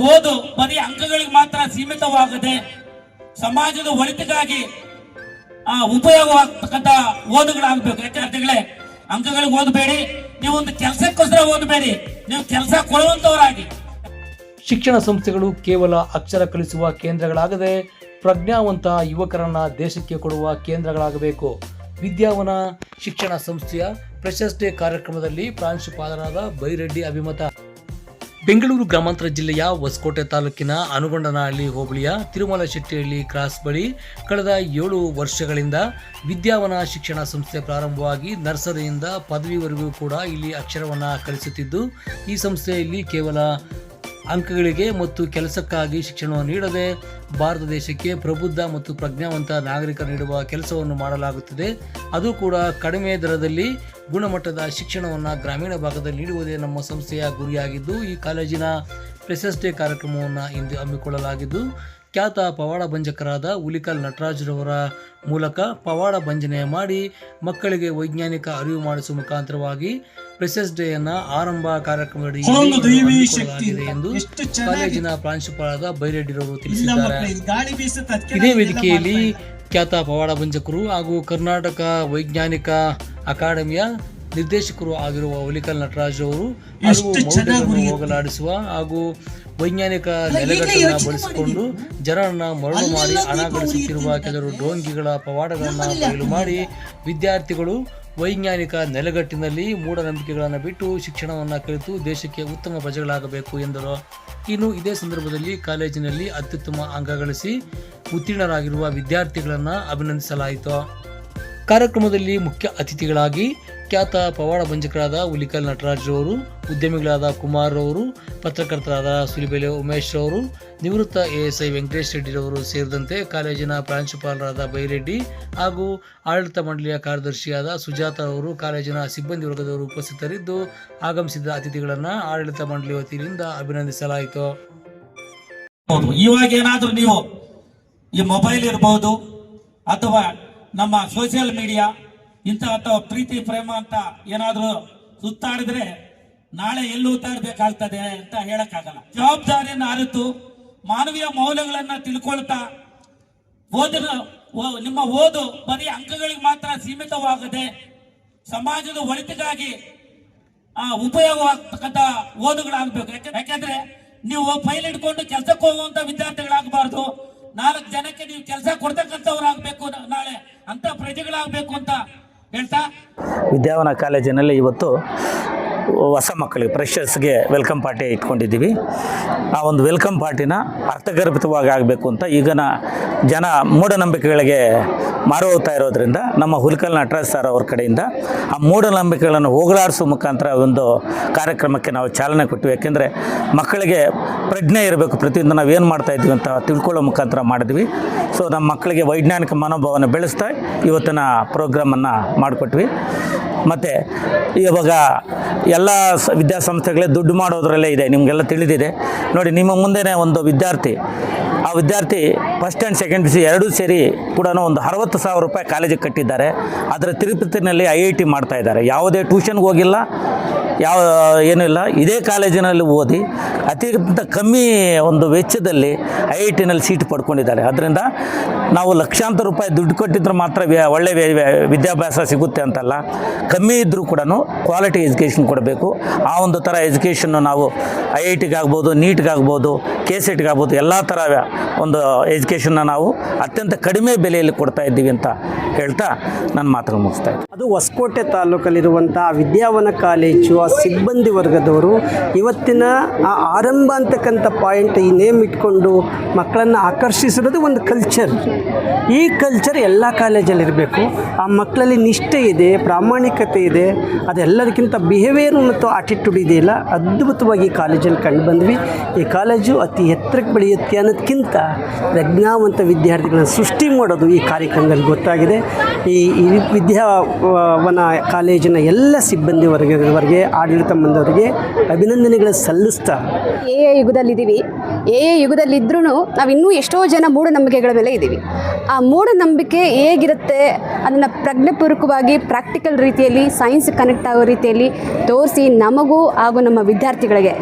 ಓದು ಬರೀ ಅಂಕಗಳಿಗೆ ಮಾತ್ರ ಸೀಮಿತವಾಗದೆ ಸಮಾಜದ ಒಳಿತಿಗಾಗಿ ಆ, ಉಪಯೋಗವಾಗ್ತಕ್ಕಂಥ ಓದುಗಳಾಗಬೇಕು. ವಿದ್ಯಾರ್ಥಿಗಳೇ ಅಂಕಗಳಿಗೆ ಓದಬೇಡಿ ನೀವು ಒಂದು ಕೆಲಸಕ್ಕೋಸ್ಕರ ಓದಬೇಡಿ. ನೀವು ಕೆಲಸ ಕೊಡುವಂತವರಾಗಿ. ಶಿಕ್ಷಣ ಸಂಸ್ಥೆಗಳು ಕೇವಲ ಅಕ್ಷರ ಕಲಿಸುವ ಕೇಂದ್ರಗಳಾಗದೆ ಪ್ರಜ್ಞಾವಂತ ಯುವಕರನ್ನ ದೇಶಕ್ಕೆ ಕೊಡುವ ಕೇಂದ್ರಗಳಾಗಬೇಕು. ವಿದ್ಯಾವನ ಶಿಕ್ಷಣ ಸಂಸ್ಥೆಯ ಪ್ರಶಸ್ತಿ ಕಾರ್ಯಕ್ರಮದಲ್ಲಿ ಪ್ರಾಂಶುಪಾಲರಾದ ಬೈರೆಡ್ಡಿ ಅಭಿಮತ. ಬೆಂಗಳೂರು ಗ್ರಾಮಾಂತರ ಜಿಲ್ಲೆಯ ಹೊಸಕೋಟೆ ತಾಲೂಕಿನ ಅನುಗೊಂಡನಹಳ್ಳಿ ಹೋಬಳಿಯ ತಿರುಮಲ ಶೆಟ್ಟಿಹಳ್ಳಿ ಕ್ರಾಸ್ ಬಳಿ ಕಳೆದ ಏಳು ವರ್ಷಗಳಿಂದ ವಿದ್ಯಾವನ ಶಿಕ್ಷಣ ಸಂಸ್ಥೆ ಪ್ರಾರಂಭವಾಗಿ ನರ್ಸರಿಯಿಂದ ಪದವಿವರೆಗೂ ಕೂಡ ಇಲ್ಲಿ ಅಕ್ಷರವನ್ನು ಕಲಿಸುತ್ತಿದ್ದು, ಈ ಸಂಸ್ಥೆಯಲ್ಲಿ ಕೇವಲ ಅಂಕಗಳಿಗೆ ಮತ್ತು ಕೆಲಸಕ್ಕಾಗಿ ಶಿಕ್ಷಣವನ್ನು ನೀಡದೆ ಭಾರತ ದೇಶಕ್ಕೆ ಪ್ರಬುದ್ಧ ಮತ್ತು ಪ್ರಜ್ಞಾವಂತ ನಾಗರಿಕ ನೀಡುವ ಕೆಲಸವನ್ನು ಮಾಡಲಾಗುತ್ತದೆ. ಅದು ಕೂಡ ಕಡಿಮೆ ದರದಲ್ಲಿ ಗುಣಮಟ್ಟದ ಶಿಕ್ಷಣವನ್ನು ಗ್ರಾಮೀಣ ಭಾಗದಲ್ಲಿ ನೀಡುವುದೇ ನಮ್ಮ ಸಂಸ್ಥೆಯ ಗುರಿಯಾಗಿದ್ದು, ಈ ಕಾಲೇಜಿನ ಪ್ರಶಸ್ತಿ ಕಾರ್ಯಕ್ರಮವನ್ನು ಇಂದು ಹಮ್ಮಿಕೊಳ್ಳಲಾಗಿದ್ದು ಖ್ಯಾತ ಪವಾಡ ಭಂಜಕರಾದ ಹುಲಿಕಲ್ ನಟರಾಜ್ರವರ ಮೂಲಕ ಪವಾಡ ಭಂಜನೆ ಮಾಡಿ ಮಕ್ಕಳಿಗೆ ವೈಜ್ಞಾನಿಕ ಅರಿವು ಮಾಡಿಸುವ ಮುಖಾಂತರವಾಗಿ ಪ್ರೆಸೆಸ್ ಡೇಯನ್ನ ಆರಂಭ ಕಾರ್ಯಕ್ರಮದಡಿ ಎಂದು ಕಾಲೇಜಿನ ಪ್ರಾಂಶುಪಾಲರಾದ ಬೈರೆಡ್ಡಿರವರು ತಿಳಿಸಿದ್ದಾರೆ. ಇದೇ ವೇದಿಕೆಯಲ್ಲಿ ಖ್ಯಾತ ಪವಾಡ ಭಂಜಕರು ಹಾಗೂ ಕರ್ನಾಟಕ ವೈಜ್ಞಾನಿಕ ಅಕಾಡೆಮಿಯ ನಿರ್ದೇಶಕರು ಆಗಿರುವ ಹುಲಿಕಲ್ ನಟರಾಜ್ ಅವರು ಹಲವು ಚೆನ್ನಾಗಿ ಮೌಢ್ಯಗಳನ್ನು ಹೋಗಲಾಡಿಸುವ ಹಾಗೂ ವೈಜ್ಞಾನಿಕ ನೆಲೆಗಟ್ಟನ್ನು ಬಳಸಿಕೊಂಡು ಜನರನ್ನು ಮರಳು ಮಾಡಿ ಹಣ ಗಳಿಸುತ್ತಿರುವ ಕೆಲವರು ಡೋಂಗಿಗಳ ಪವಾಡಗಳನ್ನು ಬಯಲು ಮಾಡಿ ವಿದ್ಯಾರ್ಥಿಗಳು ವೈಜ್ಞಾನಿಕ ನೆಲೆಗಟ್ಟಿನಲ್ಲಿ ಮೂಢನಂಬಿಕೆಗಳನ್ನು ಬಿಟ್ಟು ಶಿಕ್ಷಣವನ್ನು ಕಲಿತು ದೇಶಕ್ಕೆ ಉತ್ತಮ ಪ್ರಜೆಗಳಾಗಬೇಕು ಎಂದರು. ಇನ್ನು ಇದೇ ಸಂದರ್ಭದಲ್ಲಿ ಕಾಲೇಜಿನಲ್ಲಿ ಅತ್ಯುತ್ತಮ ಅಂಕ ಗಳಿಸಿ ಉತ್ತೀರ್ಣರಾಗಿರುವ ವಿದ್ಯಾರ್ಥಿಗಳನ್ನು ಅಭಿನಂದಿಸಲಾಯಿತು. ಕಾರ್ಯಕ್ರಮದಲ್ಲಿ ಮುಖ್ಯ ಅತಿಥಿಗಳಾಗಿ ಖ್ಯಾತ ಪವಾಡ ಭಂಜಕರಾದ ಹುಲಿಕಲ್ ನಟರಾಜ್ ರವರು, ಉದ್ಯಮಿಗಳಾದ ಕುಮಾರ್ ಅವರು ಪತ್ರಕರ್ತರಾದ ಸುಲಿಬೆಲೆ ಉಮೇಶ್ ಅವರು ನಿವೃತ್ತ ಎಎಸ್ಐ ವೆಂಕಟೇಶ್ ರೆಡ್ಡಿರವರು ಸೇರಿದಂತೆ ಕಾಲೇಜಿನ ಪ್ರಾಂಶುಪಾಲರಾದ ಬೈರೆಡ್ಡಿ ಹಾಗೂ ಆಡಳಿತ ಮಂಡಳಿಯ ಕಾರ್ಯದರ್ಶಿಯಾದ ಸುಜಾತ ಅವರು ಕಾಲೇಜಿನ ಸಿಬ್ಬಂದಿ ವರ್ಗದವರು ಉಪಸ್ಥಿತರಿದ್ದು ಆಗಮಿಸಿದ ಅತಿಥಿಗಳನ್ನು ಆಡಳಿತ ಮಂಡಳಿ ವತಿಯಿಂದ ಅಭಿನಂದಿಸಲಾಯಿತು. ಇವಾಗ ಏನಾದರೂ ನೀವು ಈ ಮೊಬೈಲ್ ಇರಬಹುದು ಅಥವಾ ನಮ್ಮ ಸೋಷಿಯಲ್ ಮೀಡಿಯಾ ಇಂಥ ಪ್ರೀತಿ ಪ್ರೇಮ ಅಂತ ಏನಾದರೂ ಸುತ್ತಾಡಿದ್ರೆ ನಾಳೆ ಎಲ್ಲಿ ಉತ್ತಾಡಬೇಕಾಗ್ತದೆ ಅಂತ ಹೇಳಕ್ಕಾಗಲ್ಲ. ಜವಾಬ್ದಾರಿಯನ್ನು ಅರಿತು ಮಾನವೀಯ ಮೌಲ್ಯಗಳನ್ನ ತಿಳ್ಕೊಳ್ತಾ ಓದಿನ ನಿಮ್ಮ ಓದು ಬರೀ ಅಂಕಗಳಿಗೆ ಮಾತ್ರ ಸೀಮಿತವಾಗದೆ ಸಮಾಜದ ಒಳಿತಿಗಾಗಿ ಆ, ಉಪಯೋಗವಾಗ್ತಕ್ಕಂಥ ಓದುಗಳಾಗಬೇಕು. ಯಾಕೆಂದ್ರೆ ನೀವು ಫೈಲ್ ಇಟ್ಕೊಂಡು ಕೆಲಸಕ್ಕೆ ಹೋಗುವಂತ ವಿದ್ಯಾರ್ಥಿಗಳಾಗಬಾರ್ದು. ನಾಲ್ಕು ಜನಕ್ಕೆ ನೀವು ಕೆಲಸ ಕೊಡ್ತಕ್ಕಂಥವ್ರಾಗಬೇಕು ನಾಳೆ ಅಂತ ಪ್ರಜೆಗಳಾಗಬೇಕು ಅಂತ ಹೇಳ್ತಾ? ವಿದ್ಯಾವನ ಕಾಲೇಜಿನಲ್ಲಿ ಇವತ್ತು ಹೊಸ ಮಕ್ಕಳಿಗೆ ಫ್ರೆಷರ್ಸ್ಗೆ ವೆಲ್ಕಮ್ ಪಾರ್ಟಿ ಇಟ್ಕೊಂಡಿದ್ದೀವಿ. ಆ ಒಂದು ವೆಲ್ಕಮ್ ಪಾರ್ಟಿನ ಅರ್ಥಗರ್ಭಿತವಾಗಿ ಆಗಬೇಕು ಅಂತ ಈಗಿನ ಜನ ಮೂಢನಂಬಿಕೆಗಳಿಗೆ ಮಾರು ಹೋಗ್ತಾ ಇರೋದ್ರಿಂದ ನಮ್ಮ ಹುಲ್ಕಲ್ ನಟರಾಜ್ ಸರ್ ಅವ್ರ ಕಡೆಯಿಂದ ಆ ಮೂಢನಂಬಿಕೆಗಳನ್ನು ಹೋಗಲಾಡಿಸೋ ಮುಖಾಂತರ ಒಂದು ಕಾರ್ಯಕ್ರಮಕ್ಕೆ ನಾವು ಚಾಲನೆ ಕೊಟ್ಟಿವಿ. ಯಾಕೆಂದರೆ ಮಕ್ಕಳಿಗೆ ಪ್ರಜ್ಞೆ ಇರಬೇಕು. ಪ್ರತಿಯೊಂದು ನಾವು ಏನು ಮಾಡ್ತಾ ಇದ್ದೀವಿ ಅಂತ ತಿಳ್ಕೊಳ್ಳೋ ಮುಖಾಂತರ ಮಾಡಿದ್ವಿ. ಸೊ ನಮ್ಮ ಮಕ್ಕಳಿಗೆ ವೈಜ್ಞಾನಿಕ ಮನೋಭಾವನೆ ಬೆಳೆಸ್ತಾ ಇವತ್ತಿನ ಪ್ರೋಗ್ರಾಮನ್ನು ಮಾಡಿಕೊಟ್ವಿ. ಮತ್ತು ಇವಾಗ ಎಲ್ಲ ವಿದ್ಯಾಸಂಸ್ಥೆಗಳೇ ದುಡ್ಡು ಮಾಡೋದ್ರಲ್ಲೇ ಇದೆ, ನಿಮಗೆಲ್ಲ ತಿಳಿದಿದೆ. ನೋಡಿ, ನಿಮ್ಮ ಮುಂದೆನೇ ಒಂದು ವಿದ್ಯಾರ್ಥಿ, ಆ ವಿದ್ಯಾರ್ಥಿ first and second P C ಎರಡೂ ಸೇರಿ ಕೂಡ ಒಂದು ಅರವತ್ತು ಸಾವಿರ ರೂಪಾಯಿ ಕಾಲೇಜಿಗೆ ಕಟ್ಟಿದ್ದಾರೆ. ಅದರ ತಿರುಪತಿನಲ್ಲಿ ಐ ಐ ಟಿ ಮಾಡ್ತಾ ಇದ್ದಾರೆ. ಯಾವುದೇ ಟ್ಯೂಷನ್ಗೆ ಹೋಗಿಲ್ಲ ಯಾವ ಇಲ್ಲ ಇದೇ ಕಾಲೇಜಿನಲ್ಲಿ ಓದಿ ಅತ್ಯಂತ ಕಮ್ಮಿ ಒಂದು ವೆಚ್ಚದಲ್ಲಿ ಐ ಐ ಟಿನಲ್ಲಿ ಸೀಟ್ ಪಡ್ಕೊಂಡಿದ್ದಾರೆ. ಅದರಿಂದ ನಾವು ಲಕ್ಷಾಂತರ ರೂಪಾಯಿ ದುಡ್ಡು ಕೊಟ್ಟಿದ್ರೆ ಮಾತ್ರ ಒಳ್ಳೆ ವಿದ್ಯಾಭ್ಯಾಸ ಸಿಗುತ್ತೆ ಅಂತಲ್ಲ. ಕಮ್ಮಿ ಇದ್ದರೂ ಕೂಡ ಕ್ವಾಲಿಟಿ ಎಜುಕೇಷನ್ ಕೊಡಬೇಕು. ಆ ಒಂದು ಥರ ಎಜುಕೇಷನ್ನು ನಾವು ಐ ಐ ಟಿಗಾಗ್ಬೋದು, ನೀಟ್ಗಾಗ್ಬೋದು ಕೆ ಸೆಟ್ಗಾಗ್ಬೋದು ಎಲ್ಲ ಥರ ಒಂದು ಎಜುಕೇಷನ್ನ ನಾವು ಅತ್ಯಂತ ಕಡಿಮೆ ಬೆಲೆಯಲ್ಲಿ ಕೊಡ್ತಾ ಇದ್ದೀವಿ ಅಂತ ಹೇಳ್ತಾ ನನ್ನ ಮಾತನ್ನು ಮುಗಿಸ್ತಾ ಇದ್ದೀನಿ. ಅದು ಹೊಸಕೋಟೆ ತಾಲೂಕಲ್ಲಿರುವಂಥ ವಿದ್ಯಾವನ ಕಾಲೇಜು ಸಿಬ್ಬಂದಿ ವರ್ಗದವರು ಇವತ್ತಿನ ಆ ಆರಂಭ ಅಂತಕ್ಕಂಥ ಪಾಯಿಂಟ್ ಈ ನೇಮ್ ಇಟ್ಕೊಂಡು ಮಕ್ಕಳನ್ನು ಆಕರ್ಷಿಸಿರೋದು ಒಂದು ಕಲ್ಚರ್ ಈ ಕಲ್ಚರ್ ಎಲ್ಲ ಕಾಲೇಜಲ್ಲಿ ಇರಬೇಕು. ಆ ಮಕ್ಕಳಲ್ಲಿ ನಿಷ್ಠೆ ಇದೆ, ಪ್ರಾಮಾಣಿಕತೆ ಇದೆ, ಅದೆಲ್ಲದಕ್ಕಿಂತ ಬಿಹೇವಿಯರ್ ಮತ್ತು ಆಟಿಟ್ಯೂಡ್ ಇದೆಯಲ್ಲ, ಅದ್ಭುತವಾಗಿ ಈ ಕಾಲೇಜಲ್ಲಿ ಕಂಡು ಬಂದ್ವಿ. ಈ ಕಾಲೇಜು ಅತಿ ಎತ್ತರಕ್ಕೆ ಬೆಳೆಯುತ್ತೆ ಅನ್ನೋದಕ್ಕಿಂತ ಪ್ರಜ್ಞಾವಂತ ವಿದ್ಯಾರ್ಥಿಗಳನ್ನು ಸೃಷ್ಟಿ ಮಾಡೋದು ಈ ಕಾರ್ಯಕ್ರಮದಲ್ಲಿ ಗೊತ್ತಾಗಿದೆ. ಈ ವಿದ್ಯಾವನ ಕಾಲೇಜಿನ ಎಲ್ಲ ಸಿಬ್ಬಂದಿ ವರ್ಗದವರಿಗೆ ಆಡಳಿತ ಮಂದವರಿಗೆ ಅಭಿನಂದನೆಗಳು ಸಲ್ಲಿಸ್ತಾ. ಎ ಎ ಯುಗದಲ್ಲಿದ್ದೀವಿ. ಎ ಎ ಯುಗದಲ್ಲಿದ್ರೂ ನಾವು ಇನ್ನೂ ಎಷ್ಟೋ ಜನ ಮೂಢನಂಬಿಕೆಗಳ ಮೇಲೆ ಇದ್ದೀವಿ. ಆ ಮೂಢನಂಬಿಕೆ ಹೇಗಿರುತ್ತೆ? ಅದನ್ನು ಪ್ರಜ್ಞಾಪೂರ್ವಕವಾಗಿ ಪ್ರಾಕ್ಟಿಕಲ್ ರೀತಿಯಲ್ಲಿ ಸೈನ್ಸ್ ಕನೆಕ್ಟ್ ಆಗೋ ರೀತಿಯಲ್ಲಿ ತೋರಿಸಿ ನಮಗೂ ಹಾಗೂ ನಮ್ಮ ವಿದ್ಯಾರ್ಥಿಗಳಿಗೆ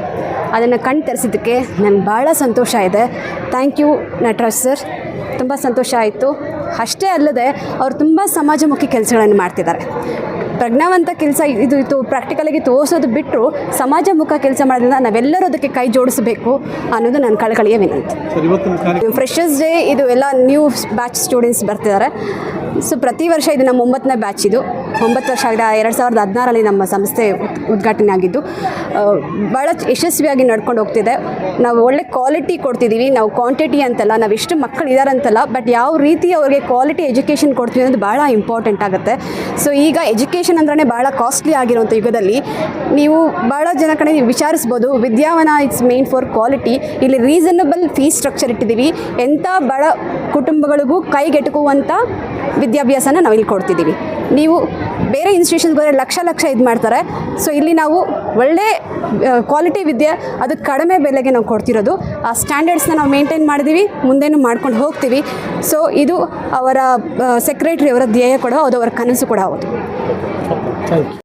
ಅದನ್ನು ಕಣ್ ತರಿಸಿದ್ದಕ್ಕೆ ನನಗೆ ಭಾಳ ಸಂತೋಷ ಇದೆ. ಥ್ಯಾಂಕ್ ಯು ನಟರಾಜ್ ಸರ್ ತುಂಬ ಸಂತೋಷ ಆಯಿತು. ಅಷ್ಟೇ ಅಲ್ಲದೆ ಅವರು ತುಂಬ ಸಮಾಜಮುಖಿ ಕೆಲಸಗಳನ್ನು ಮಾಡ್ತಿದ್ದಾರೆ. ಪ್ರಜ್ಞಾವಂತ ಕೆಲಸ ಇದು ಇದು ಪ್ರಾಕ್ಟಿಕಲಾಗಿ ತೋರಿಸೋದು ಬಿಟ್ಟರು ಸಮಾಜಮುಖ ಕೆಲಸ ಮಾಡೋದ್ರಿಂದ ನಾವೆಲ್ಲರೂ ಅದಕ್ಕೆ ಕೈ ಜೋಡಿಸಬೇಕು ಅನ್ನೋದು ನನ್ನ ಕಳಕಳಿಯ ವಿನಂತಿ. ಫ್ರೆಷರ್ಸ್ ಡೇ ಇದು ಎಲ್ಲ ನ್ಯೂ ಬ್ಯಾಚ್ ಸ್ಟೂಡೆಂಟ್ಸ್ ಬರ್ತಿದ್ದಾರೆ. ಸೊ ಪ್ರತಿ ವರ್ಷ ಇದು ನಮ್ಮ ಒಂಬತ್ತನೇ ಬ್ಯಾಚ್ ಇದು. ಒಂಬತ್ತು ವರ್ಷ ಆಗಿದೆ ಎರಡು ಸಾವಿರದ ಹದಿನಾರಲ್ಲಿ ನಮ್ಮ ಸಂಸ್ಥೆ ಉದ್ಘಾಟನೆ ಆಗಿದ್ದು ಭಾಳ ಯಶಸ್ವಿಯಾಗಿ ನಡ್ಕೊಂಡು ಹೋಗ್ತಿದೆ. ನಾವು ಒಳ್ಳೆ ಕ್ವಾಲಿಟಿ ಕೊಡ್ತಿದ್ದೀವಿ ನಾವು ಕ್ವಾಂಟಿಟಿ ಅಂತಲ್ಲ, ನಾವು ಎಷ್ಟು ಮಕ್ಕಳು ಇದ್ದಾರಂತಲ್ಲ ಬಟ್ ಯಾವ ರೀತಿ ಅವ್ರಿಗೆ ಕ್ವಾಲಿಟಿ ಎಜುಕೇಷನ್ ಕೊಡ್ತೀವಿ ಅನ್ನೋದು ಭಾಳ ಇಂಪಾರ್ಟೆಂಟ್ ಆಗುತ್ತೆ. ಸೊ ಈಗ ಎಜುಕೇಷನ್ ಅಂದ್ರೆ ಭಾಳ ಕಾಸ್ಟ್ಲಿ ಆಗಿರುವಂಥ ಯುಗದಲ್ಲಿ ನೀವು ಭಾಳ ಜನ ಕಡೆ ವಿಚಾರಿಸ್ಬೋದು, Vidyavana it's main for quality ಇಲ್ಲಿ ರೀಸನಬಲ್ ಫೀಸ್ ಸ್ಟ್ರಕ್ಚರ್ ಇಟ್ಟಿದ್ದೀವಿ. ಎಂಥ ಬಡ ಕುಟುಂಬಗಳಿಗೂ ಕೈಗೆಟುಕುವಂಥ ವಿದ್ಯಾಭ್ಯಾಸನ ನಾವು ಇಲ್ಲಿ ಕೊಡ್ತಿದ್ದೀವಿ ನೀವು ಬೇರೆ ಇನ್ಸ್ಟಿಟ್ಯೂಷನ್ಗೆ ಹೋದರೆ ಲಕ್ಷ ಲಕ್ಷ ಇದು ಮಾಡ್ತಾರೆ. ಸೊ ಇಲ್ಲಿ ನಾವು ಒಳ್ಳೆ ಕ್ವಾಲಿಟಿ ವಿದ್ಯೆ, ಅದು ಕಡಿಮೆ ಬೆಲೆಗೆ ನಾವು ಕೊಡ್ತಿರೋದು. ಆ ಸ್ಟ್ಯಾಂಡರ್ಡ್ಸ್ನ ನಾವು ಮೇಂಟೈನ್ ಮಾಡಿದ್ದೀವಿ ಮುಂದೆನೂ ಮಾಡ್ಕೊಂಡು ಹೋಗ್ತೀವಿ. ಸೊ ಇದು ಅವರ ಸೆಕ್ರೆಟರಿ ಅವರ ಧ್ಯೇಯ ಕೂಡ ಹೌದು ಅವರ ಕನಸು ಕೂಡ ಹೌದು. Thank you